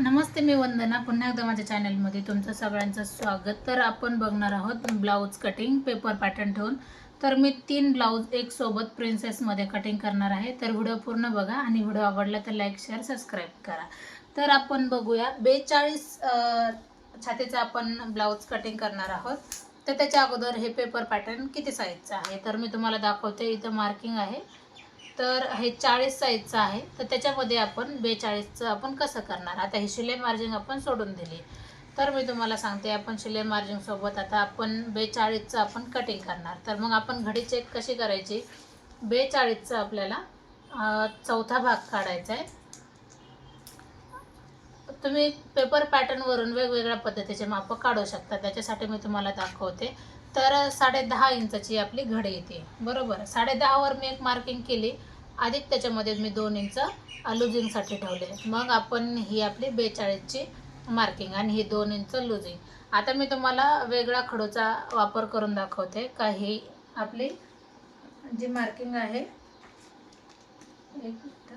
नमस्ते मी वंदना पुन्हा एकदा माझ्या चॅनलमध्ये तुमचं सगळ्यांचं स्वागत. तर आपण बघणार आहोत ब्लाऊज कटिंग पेपर पॅटर्न ठेवून. तर मी तीन ब्लाऊज एक सोबत प्रिन्सेसमध्ये कटिंग करणार आहे. तर व्हिडिओ पूर्ण बघा आणि व्हिडिओ आवडला तर लाईक शेअर सबस्क्राईब करा. तर आपण बघूया बेचाळीस छातीचा आपण ब्लाऊज कटिंग करणार आहोत. तर त्याच्या अगोदर हे पेपर पॅटर्न किती साईजचं आहे? तर मी तुम्हाला दाखवते इथं मार्किंग आहे. तर हे चाळीस साईजचं आहे. तर त्याच्यामध्ये आपण बेचाळीसचं आपण कसं करणार? आता ही शिलाई मार्जिंग आपण सोडून दिली. तर मी तुम्हाला सांगते आपण शिलाई मार्जिंगसोबत आता आपण बेचाळीसचं आपण कटिंग करणार. तर मग आपण घडी चेक कशी करायची? बेचाळीसचं आपल्याला चौथा भाग काढायचा आहे. तुम्ही पेपर पॅटर्नवरून वेगवेगळ्या पद्धतीचे मापं काढू शकता. त्याच्यासाठी मी तुम्हाला दाखवते. तर साडे दहा इंचाची आपली घडी येते. बरोबर. साडे दहावर मी एक मार्किंग केली. अधिक त्याच्यामध्ये मी दोन इंच लुझिंगसाठी ठेवले. मग आपण ही आपली बेचाळीसची मार्किंग आणि ही दोन इंच लुझिंग आता मी तुम्हाला वेगळा खडूचा वापर करून दाखवते. का ही आपली जी मार्किंग आहे. एक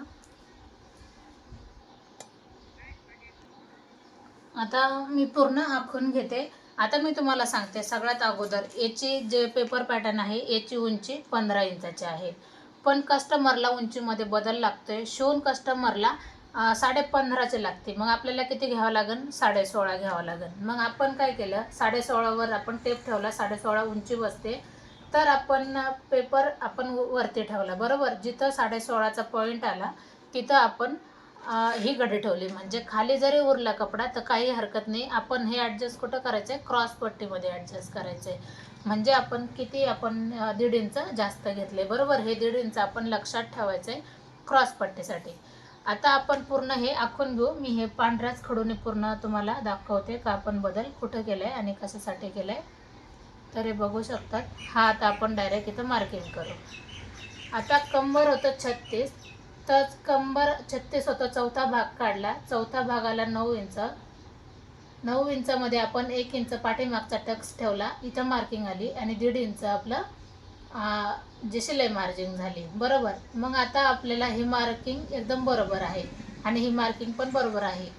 आता मी पूर्ण आखून घेते. आता मी तुम्हाला सांगते सगळ्यात अगोदर याची जे पेपर पॅटर्न आहे याची उंची पंधरा इंचाची आहे. पण कस्टमरला उंचीमध्ये बदल लागतोय. शिवून कस्टमरला साडे पंधराचे लागते. मग आपल्याला किती घ्यावं लागेल साडे सोळा घ्यावं लागेल मग आपण काय केलं? साडे सोळावर आपण टेप ठेवला साडे सोळा उंची बसते. तर आपण पेपर आपण वरती ठेवला बरोबर? जिथं साडे सोळाचा पॉईंट आला तिथं आपण ही घडी ठेवली. म्हणजे खाली जरी उरला कपडा तर काही हरकत नाही. आपण हे ॲडजस्ट कुठं करायचं आहे क्रॉस पट्टीमध्ये ॲडजस्ट करायचं आहे म्हणजे आपण किती आपण दीड इंच जास्त घेतले बरोबर? हे दीड इंच आपण लक्षात ठेवायचं आहे क्रॉस पट्टीसाठी. आता आपण पूर्ण हे आखून घेऊ. मी हे पांढऱ्याच खडूने पूर्ण तुम्हाला दाखवते का आपण बदल कुठं केला आहे आणि कशासाठी केलं आहे तर हे बघू शकतात. हा आता आपण डायरेक्ट इथं मार्किंग करू. आता कंबर होतं छत्तीस. तर कंबर छत्तीस होता चौथा भाग काढला. चौथा भागाला नऊ इंच. नऊ इंचामध्ये आपण एक इंच पाठीमागचा टक्स ठेवला. इथं मार्किंग आली आणि दीड इंच आपलं जे जी शिलाई मार्जिंग झाली. बरोबर? मग आता आपल्याला ही मार्किंग एकदम बरोबर आहे. आणि ही मार्किंग पण बरोबर आहे.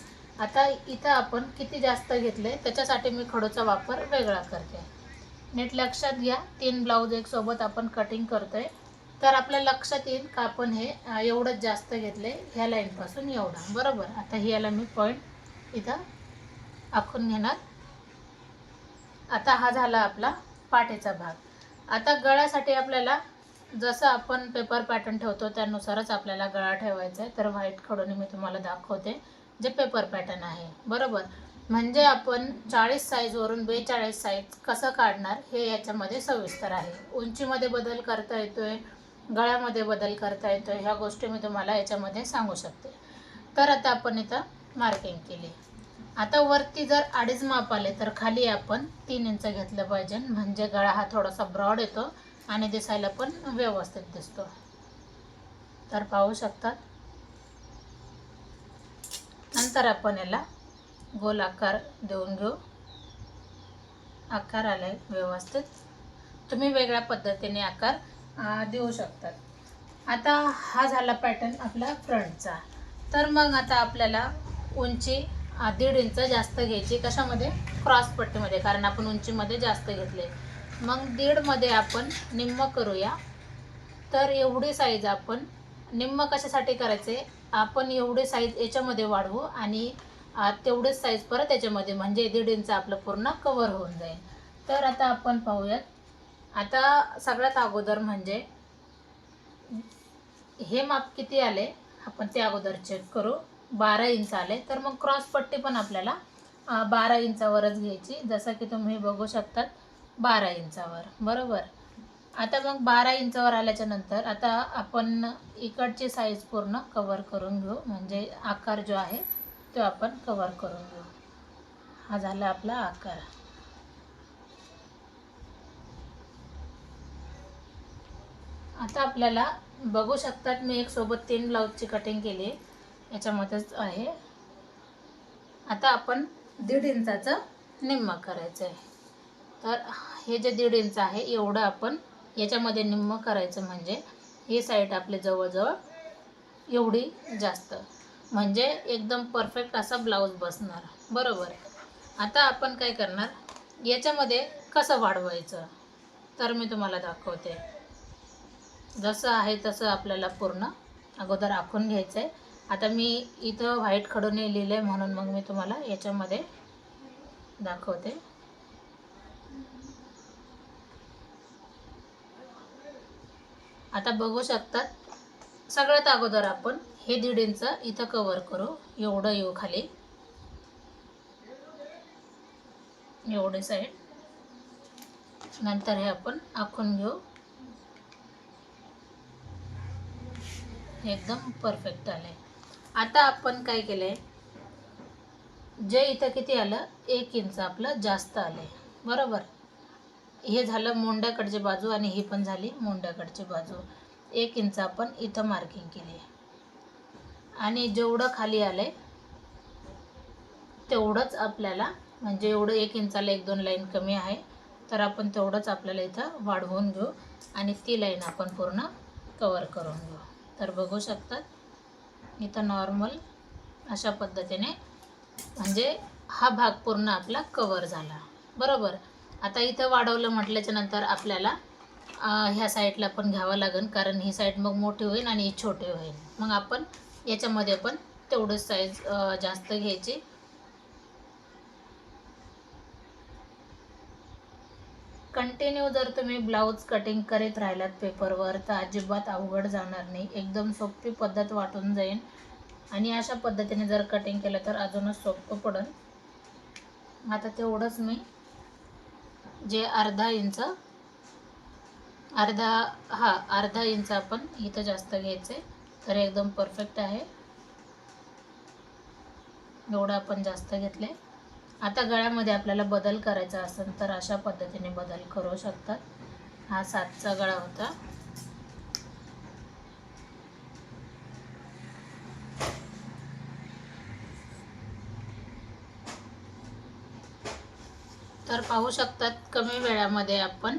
आता इथं आपण किती जास्त घेतले त्याच्यासाठी मी खडूचा वापर वेगळा करते. नीट लक्षात घ्या. तीन ब्लाऊज एक सोबत आपण कटिंग करतोय. तर आपल्या लक्षात येईल का आपण हे एवढंच जास्त घेतले ह्या लाईनपासून एवढा. बरोबर? आता ह्याला मी पॉईंट इथं आखून घेणार. आता हा झाला आपला पाठीचा भाग. आता गळ्यासाठी आपल्याला जसं आपण पेपर पॅटर्न ठेवतो त्यानुसारच आपल्याला गळा ठेवायचा आहे. तर व्हाईट खडून मी तुम्हाला दाखवते जे पेपर पॅटर्न आहे. बरोबर? म्हणजे आपण चाळीस साईजवरून बेचाळीस साईज कसं काढणार हे याच्यामध्ये सविस्तर आहे. उंचीमध्ये बदल करता येतोय गळ्यामध्ये बदल करता येतो ह्या गोष्टी मी तुम्हाला याच्यामध्ये सांगू शकते. तर आता आपण इथं मार्किंग केली. आता वरती जर अडीच माप आले तर खाली आपण तीन इंच घेतलं पाहिजे. म्हणजे गळा हा थोडासा ब्रॉड येतो आणि दिसायला पण व्यवस्थित दिसतो. तर पाहू शकतात. नंतर आपण याला गोल आकार देऊन घेऊ. आकार आलाय व्यवस्थित. तुम्ही वेगळ्या पद्धतीने आकार देऊ शकतात. आता हा झाला पॅटर्न आपला फ्रंटचा तर मग आता आपल्याला उंची दीड इंच जास्त घ्यायची. कशामध्ये? क्रॉस पट्टीमध्ये कारण आपण उंचीमध्ये जास्त घेतले. मग दीडमध्ये आपण निम्म करूया. तर एवढी साईज आपण निम्म कशासाठी करायचे? आपण एवढी साईज याच्यामध्ये वाढवू आणि तेवढीच साईज परत याच्यामध्ये. म्हणजे दीड इंच आपलं पूर्ण कवर होऊन जाईल. तर आता आपण पाहूयात. आता सगळ्यात अगोदर म्हणजे हे माप किती आले? आपण ते अगोदर चेक करू. बारा इंच आले. तर मग क्रॉस पट्टी पण आपल्याला बारा इंचावरच घ्यायची. जसं की तुम्ही बघू शकतात बारा इंचावर. बरोबर? आता मग बारा इंचावर आल्याच्यानंतर आता आपण इकडची साईज पूर्ण कवर करून घेऊ. म्हणजे आकार जो आहे तो आपण कवर करून घेऊ. हा झाला आपला आकार. आता आपल्याला बघू शकतात मी एक सोबत तीन ब्लाऊजची कटिंग केली याच्यामध्येच आहे. आता आपण दीड इंचाचं निम्म करायचं आहे तर हे जे दीड इंच आहे एवढं आपण याच्यामध्ये निम्म करायचं म्हणजे ही साईड आपली जवळजवळ एवढी जास्त. म्हणजे एकदम परफेक्ट असा ब्लाऊज बसणार. बरोबर आता आपण काय करणार? याच्यामध्ये कसं वाढवायचं? तर मी तुम्हाला दाखवते. जसं आहे तसं आपल्याला पूर्ण अगोदर आखून घ्यायचं आहे आता मी इथं व्हाईट खडूने लिहिलं आहे म्हणून मग मी तुम्हाला याच्यामध्ये दाखवते. आता बघू शकतात सगळ्यात अगोदर आपण हे दीड इंच इथं कवर करू. एवढं येऊ खाली. एवढे साईड नंतर हे आपण आखून घेऊ. एकदम परफेक्ट आलं आहे आता आपण काय केलं आहे जे इथं किती आलं? एक इंच आपलं जास्त आलं आहे बरोबर? हे झालं मोंड्याकडची बाजू आणि ही पण झाली मोंड्याकडची बाजू. एक इंच आपण इथं मार्किंग केली आणि जेवढं खाली आलंय तेवढंच आपल्याला म्हणजे एवढं एक इंचाला एक दोन लाईन कमी आहे तर आपण तेवढंच आपल्याला इथं वाढवून घेऊ आणि ती लाईन आपण पूर्ण कवर करून घेऊ. तर बघू शकतात. इथं नॉर्मल अशा पद्धतीने म्हणजे हा भाग पूर्ण आपला कवर झाला. बरोबर? आता इथं वाढवलं म्हटल्याच्या नंतर आपल्याला ह्या साईडला पण घ्यावं लागेल. कारण ही साईड मग मोठी होईल आणि ही छोटी होईल. मग आपण याच्यामध्ये पण तेवढंच साईज जास्त घ्यायची. कंटिन्यू जर तुम्ही ब्लाऊज कटिंग करीत राहिलात पेपरवर तर अजिबात अवघड जाणार नाही. एकदम सोपी पद्धत वाटून जाईल. आणि अशा पद्धतीने जर कटिंग केलं तर अजूनच सोपं पडेल. आता तेवढंच मी जे अर्धा इंच अर्धा हा अर्धा इंच आपण इथं जास्त घ्यायचे. तर एकदम परफेक्ट आहे. एवढं आपण जास्त घेतले. आता गळ्यामध्ये आपल्याला बदल करायचा असेल तर अशा पद्धतीने बदल करू शकतात. हा सातचा गळा होता. तर पाहू शकतात कमी वेळामध्ये आपण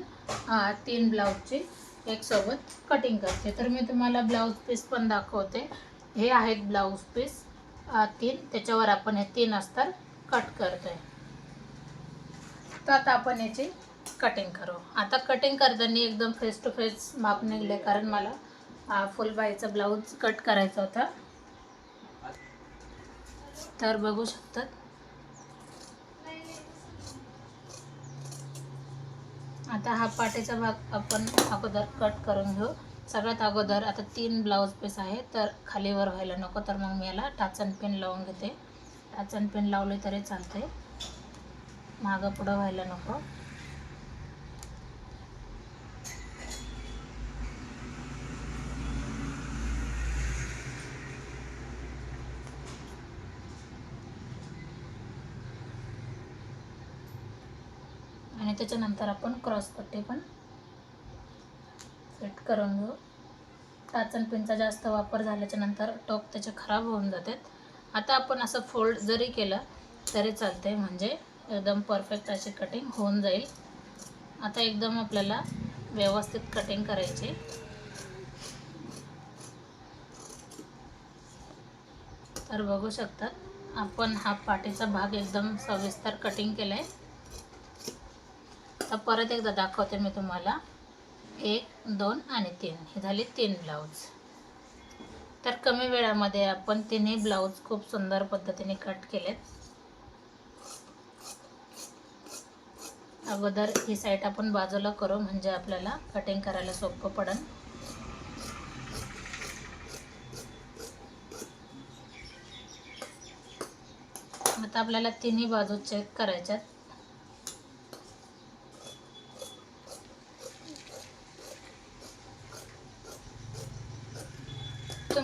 तीन ब्लाऊजची एक सोबत कटिंग करते. तर मी तुम्हाला ब्लाऊज पीस पण दाखवते. हे आहेत ब्लाऊज पीस तीन. त्याच्यावर आपण हे तीन अस्तर कट करते. तर आता आपण याची कटिंग करू. आता कटिंग करताना एकदम फेस टू फेस माप निघले कारण मला अ, फुलबाईचा ब्लाऊज कट करायचा होता. तर बघू शकतात. आता हा पाठीचा भाग आपण अगोदर कट करून घेऊ. सगळ्यात अगोदर आता तीन ब्लाऊज पीस आहे तर खालीवर व्हायला नको. तर मग मी याला टाचन पिन लावून घेते. टाचन पिन लावले तरी चालते मागं पुढं व्हायला नको. आणि त्याच्यानंतर आपण क्रॉस पट्टी पण सेट करून घेऊ. टाचन पिनचा जास्त वापर झाल्याच्यानंतर टोक त्याचे खराब होऊन जातात. आता आपण असं फोल्ड जरी केलं तरी चालते म्हणजे एकदम परफेक्ट अशी कटिंग होऊन जाईल. आता एकदम आपल्याला व्यवस्थित कटिंग करायची. तर बघू शकतात आपण हा पाठीचा भाग एकदम सविस्तर कटिंग केला आहे तर परत एकदा दाखवते मी तुम्हाला. एक दोन आणि तीन. हे झाले तीन ब्लाऊज तर कमी वेळामध्ये आपण तिन्ही ब्लाऊज खूप सुंदर पद्धतीने कट केलेत. अगोदर ही साईड आपण बाजूला करू म्हणजे आपल्याला कटिंग करायला सोपं पडेल आता आपल्याला तिन्ही बाजू चेक करायच्यात.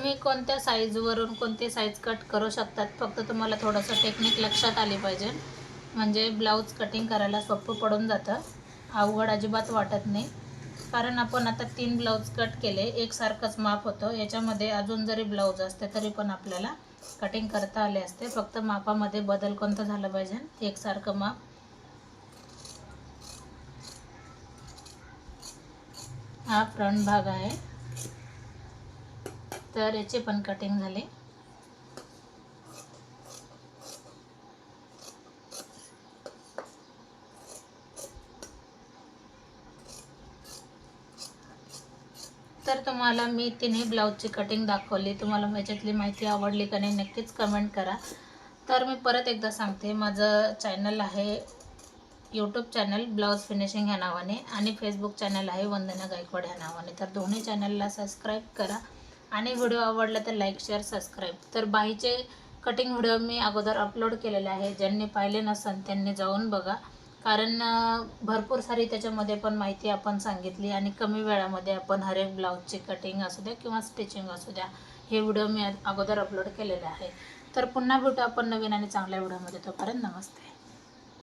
तुम्ही कोणत्या साईजवरून कोणते साईज कट करू शकतात? फक्त तुम्हाला थोडंसं टेक्निक लक्षात आली पाहिजे. म्हणजे ब्लाऊज कटिंग करायला सोपं पडून जातं. अवघड अजिबात वाटत नाही. कारण आपण आता तीन ब्लाऊज कट केले एकसारखंच माप होतं. याच्यामध्ये अजून जरी ब्लाऊज असते तरी पण आपल्याला कटिंग करता आले असते. फक्त मापामध्ये बदल कोणतं झालं पाहिजे? एकसारखं माप. हा फ्रंट भाग आहे. तर याचे पण कटिंग झाले. तर तुम्हाला मी तिने ब्लाऊजची कटिंग दाखवली. तुम्हाला माझ्यातली माहिती आवडली का नाही नक्कीच कमेंट करा. तर मी परत एकदा सांगते माझं चॅनल आहे यूट्यूब चॅनल ब्लाऊज फिनिशिंग ह्या नावाने आणि फेसबुक चॅनल आहे वंदना गायकवाड ह्या नावाने. तर दोन्ही चॅनलला सबस्क्राईब करा. आणि व्हिडिओ आवडला तर लाईक शेअर सबस्क्राईब. तर बाईचे कटिंग व्हिडिओ मी अगोदर अपलोड केलेले आहे. ज्यांनी पाहिले नसेल त्यांनी जाऊन बघा. कारण भरपूर सारी त्याच्यामध्ये पण माहिती आपण सांगितली आणि कमी वेळामध्ये आपण हर एक ब्लाऊजची कटिंग असू द्या किंवा स्टिचिंग असू द्या हे व्हिडिओ मी अगोदर अपलोड केलेले आहे. तर पुन्हा भेटू आपण नवीन आणि चांगल्या व्हिडिओमध्ये तोपर्यंत नमस्ते.